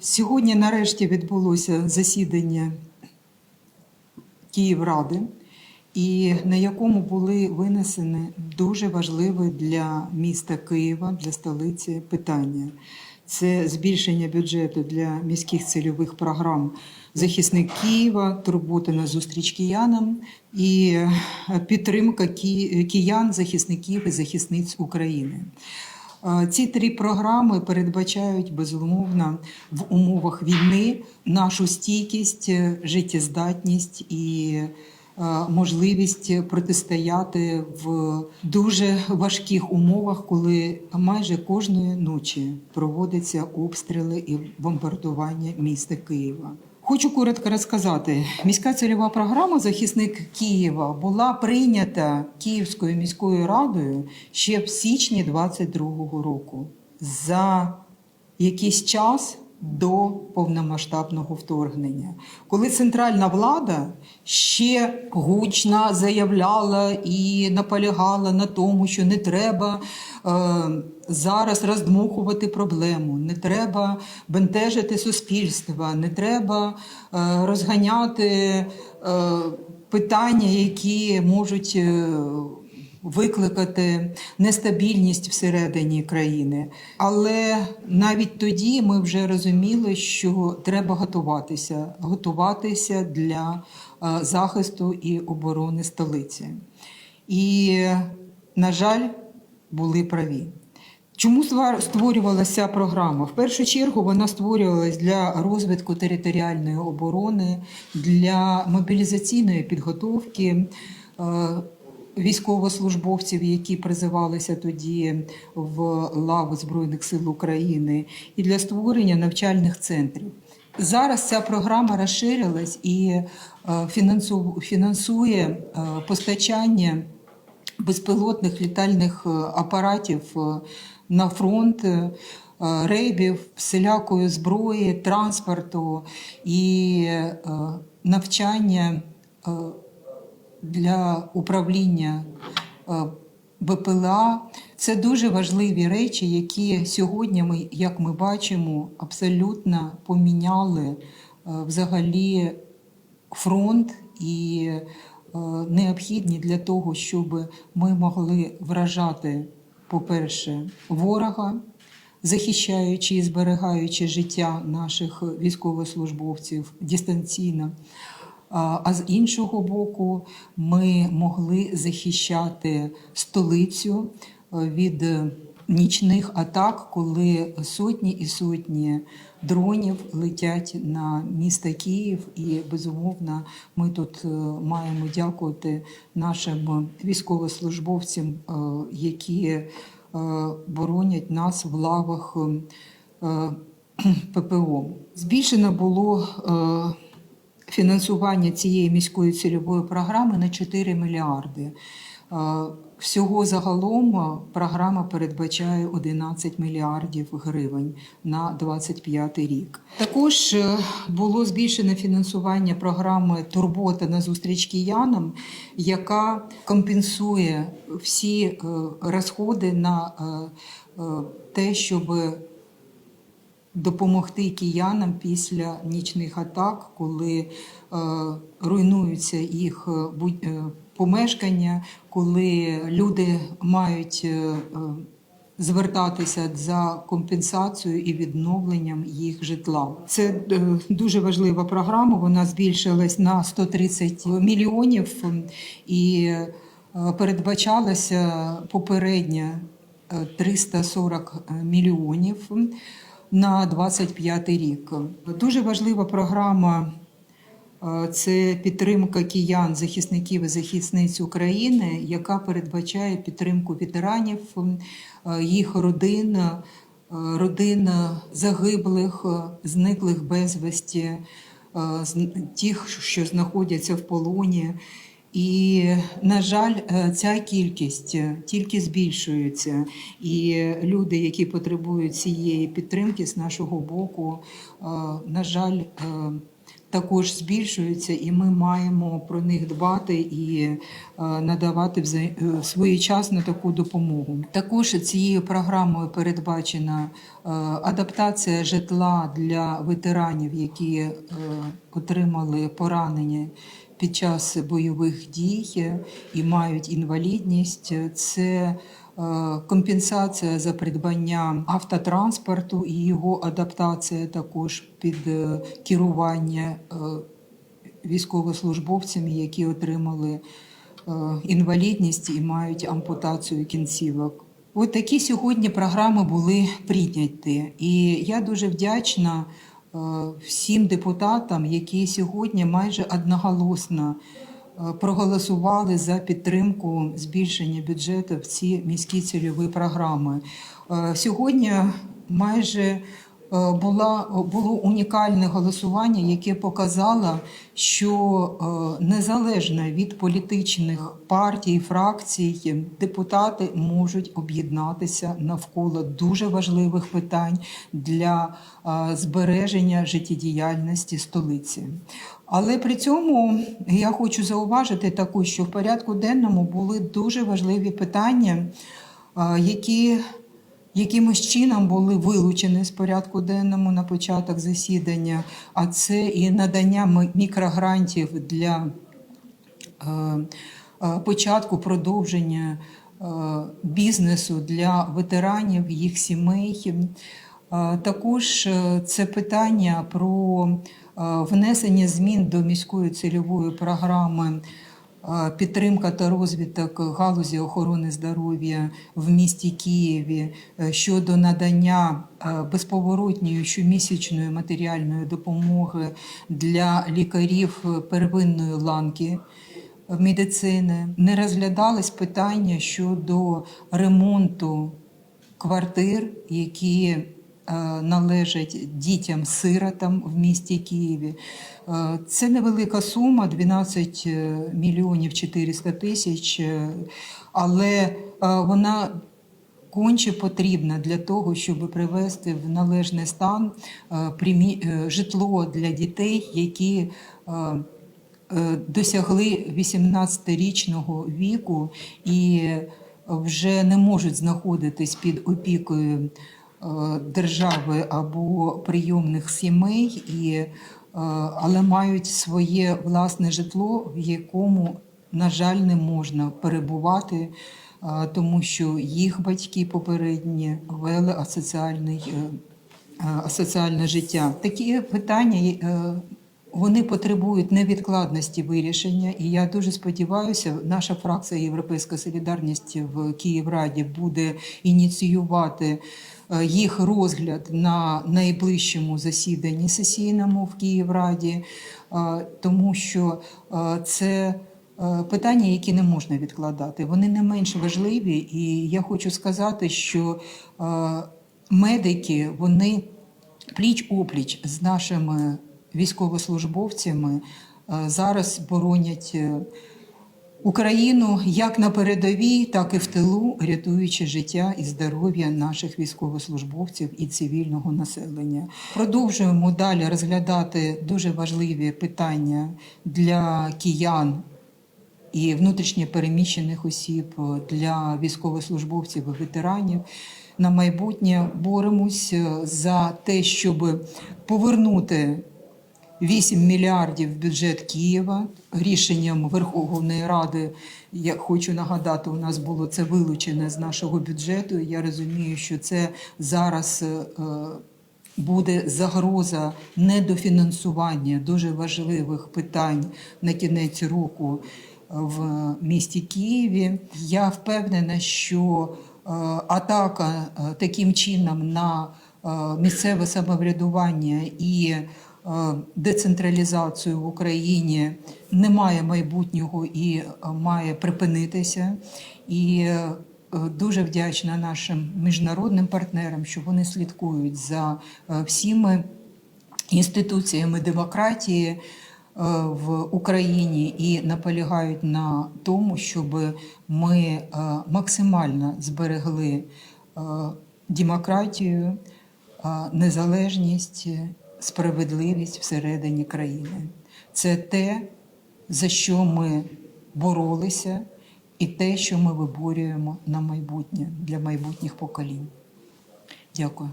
Сьогодні нарешті відбулося засідання Київради, і на якому були винесені дуже важливі для міста Києва, для столиці питання. Це збільшення бюджету для міських цільових програм Захисник Києва, турбота на зустріч киянам і підтримка киян, захисників і захисниць України. Е, Ці три програми передбачають безумовно в умовах війни нашу стійкість, е, життєздатність і е, можливість протистояти в дуже важких умовах, коли майже кожної ночі проводяться обстріли і бомбардування міста Києва. Хочу коротко розказати. Міська цільова програма Захисник Києва була прийнята Київською міською радою ще в січні 22-го року за якийсь час до повномасштабного вторгнення, коли центральна влада ще гучно заявляла і наполягала на тому, що не треба е, зараз роздмухувати проблему, не треба бентежити суспільство, не треба е, розганяти е, питання, які можуть. е, викликати нестабільність всередині країни. Але навіть тоді ми вже розуміли, що треба готуватися, готуватися для е, захисту і оборони столиці. І, на жаль, були праві. Чому створювалася програма? В першу чергу вона створювалась для розвитку територіальної оборони, для мобілізаційної підготовки е, військовослужбовців, які призивалися тоді в лави Збройних сил України, і для створення навчальних центрів. Зараз ця програма розширилась і е, фінансує е, постачання безпілотних літальних е, апаратів на фронт, рейбів, всілякої зброї, транспорту і навчання для управління е, БПЛА. Це дуже важливі речі, які сьогодні ми, як ми бачимо, абсолютно поміняли е, взагалі фронт і е, необхідні для того, щоб ми могли вражати, по-перше, ворога, захищаючи і зберігаючи життя наших військовослужбовців дистанційно. А з іншого боку, ми могли захищати столицю е, від е, нічних атак, коли сотні і сотні дронів летять на місто Київ. І безумовно, ми тут е, маємо дякувати нашим військовослужбовцям, які боронять нас в лавах ППО. Збільшено було. Фінансування цієї міської цільової програми на 4 мільярди. Е, Всього загалом програма передбачає 11 мільярдів гривень на 25 рік. Також е, було збільшено фінансування програми Турбота на зустріч киянам, яка компенсує всі е, розходи на те, щоб допомогти киянам після нічних атак, коли е, руйнуються їх е, е, помешкання, коли люди мають е, е, звертатися за компенсацією і відновленням їх житла. Це дуже важлива програма. Вона збільшилась на 130 мільйонів і передбачалася попередньо е, 340 мільйонів на 25 рік. Дуже важлива програма. е, Це підтримка киян, захисників і захисниць України, яка передбачає підтримку ветеранів, е, їх родин, е, родин загиблих, зниклих безвісті, тих, що знаходяться в полоні. І, на жаль, е, ця кількість е, тільки збільшується. І люди, які потребують цієї підтримки з нашого боку, е, на жаль, також збільшуються, і ми маємо про них дбати і надавати своєчасно таку допомогу. Також цією програмою передбачена адаптація житла для ветеранів, які отримали поранення під час бойових дій і мають інвалідність. Це е, компенсація за придбання автотранспорту і його адаптація також під е, керування е, військовослужбовцями, які отримали інвалідність і мають ампутацію кінцівок. От такі сьогодні програми були прийняті, і я дуже вдячна всім депутатам, які сьогодні майже одноголосно е, проголосували за підтримку збільшення бюджету в ці міські цільові програми. Е, Сьогодні майже е, була, було унікальне голосування, яке показало, що е, незалежно від політичних партій, фракцій, депутати можуть об'єднатися навколо дуже важливих питань для е, збереження життєдіяльності столиці. Але при цьому я хочу зауважити також, що в порядку денному були дуже важливі питання, е, які якимось чином були вилучені з порядку денному на початок засідання, а це і надання мікрогрантів для е, е, початку продовження е, бізнесу для ветеранів, їх сімей. Також це питання про внесення змін до міської цільової програми підтримка та розвиток галузі охорони здоров'я в місті Києві е, щодо надання е, безповоротньої щомісячної матеріальної допомоги для лікарів е, первинної ланки медицини. Не розглядались питання щодо ремонту квартир, які належать дітям-сиротам в місті Києві. Е, Це невелика сума 12 е, мільйонів 400 тисяч, е, але е, вона конче потрібна для того, щоб привести в належний стан е, е, житло для дітей, які е, е, досягли 18-річного віку і вже не можуть знаходитись під опікою е, держави або прийомних сімей, і, е, але мають своє власне житло, в якому, на жаль, не можна перебувати, е, тому що їх батьки попередні вели е, е, асоціальне життя. Такі питання е, вони потребують невідкладності вирішення, і я дуже сподіваюся, наша фракція Європейська Солідарність в Київраді буде ініціювати е, їх розгляд на найближчому засіданні сесійному в Київраді, е, тому що е, це. Питання, які не можна відкладати, вони не менш важливі, і я хочу сказати, що медики вони пліч опліч з нашими військовослужбовцями е, зараз боронять е, Україну як на передовій, так і в тилу, рятуючи життя і здоров'я наших військовослужбовців і цивільного населення. Продовжуємо далі розглядати дуже важливі питання для киян і внутрішньо переміщених осіб, для військовослужбовців і ветеранів. На майбутнє боремось е, за те, щоб повернути 8 мільярдів в бюджет Києва рішенням Верховної Ради. Я хочу нагадати, у нас було це вилучене з нашого бюджету. Я розумію, що це зараз. е, Буде загроза недофінансування дуже важливих питань на кінець року в місті Києві. Я впевнена, що е, атака е, таким чином на місцеве самоврядування і децентралізацію в Україні не має майбутнього і е, має припинитися. І е, дуже вдячна нашим міжнародним партнерам, що вони слідкують за е, всіми інституціями демократії е, в Україні і наполягають на тому, щоб ми е, максимально зберегли е, демократію, е, незалежність, справедливість всередині країни. Це те, за що ми боролися, і те, що ми виборюємо на майбутнє для майбутніх поколінь. Дякую.